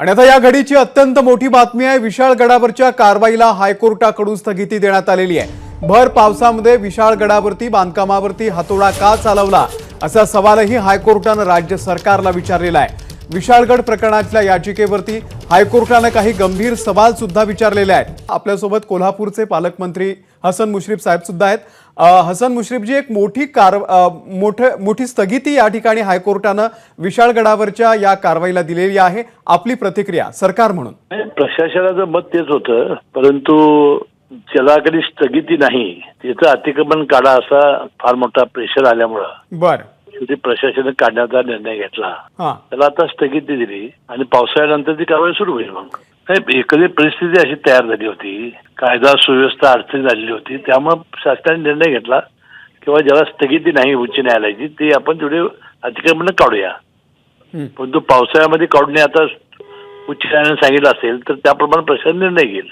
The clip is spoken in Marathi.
आणि आता या घडीची अत्यंत मोठी बातमी आहे. विशाळगडावरच्या कारवाईला हायकोर्टाकडून स्थगिती देण्यात आलेली आहे. भर पावसामध्ये विशाळगडावरती बांधकामावरती हातोडा का चालवला? असा सवालही हायकोर्टानं राज्य सरकारला विचारलेला आहे. विशाळगड प्रकरणातल्या याचिकेवरती हायकोर्टानं काही गंभीर सवाल सुद्धा विचारलेले आहेत. आपल्यासोबत कोल्हापूरचे पालकमंत्री हसन मुश्रीफ साहेब सुद्धा आहेत. हसन मुश्रीफजी एक मोठी कार मोठं मोठी स्थगिती या ठिकाणी हायकोर्टानं विशाळगडावरच्या या कारवाईला दिलेली आहे. आपली प्रतिक्रिया सरकार म्हणून. प्रशासनाचं मत तेच होतं परंतु ज्याला कधी स्थगिती नाही त्याचं अतिक्रमण काढा असा फार मोठा प्रेशर आल्यामुळं. बर. शेवटी प्रशासनाने काढण्याचा निर्णय घेतला. त्याला आता स्थगिती दिली आणि पावसाळ्यानंतर ती कारवाई सुरू होईल मग. नाही एकंदरीत परिस्थिती अशी तयार झाली होती. कायदा सुव्यवस्था अडचणी झालेली होती. त्यामुळे शासनाने निर्णय घेतला. किंवा ज्याला स्थगिती नाही उच्च न्यायालयाची ते आपण तेवढे अतिक्रमण काढूया. परंतु पावसाळ्यामध्ये काढणे आता उच्च न्यायालयाने सांगितलं असेल तर त्याप्रमाणे प्रशासन निर्णय घेईल.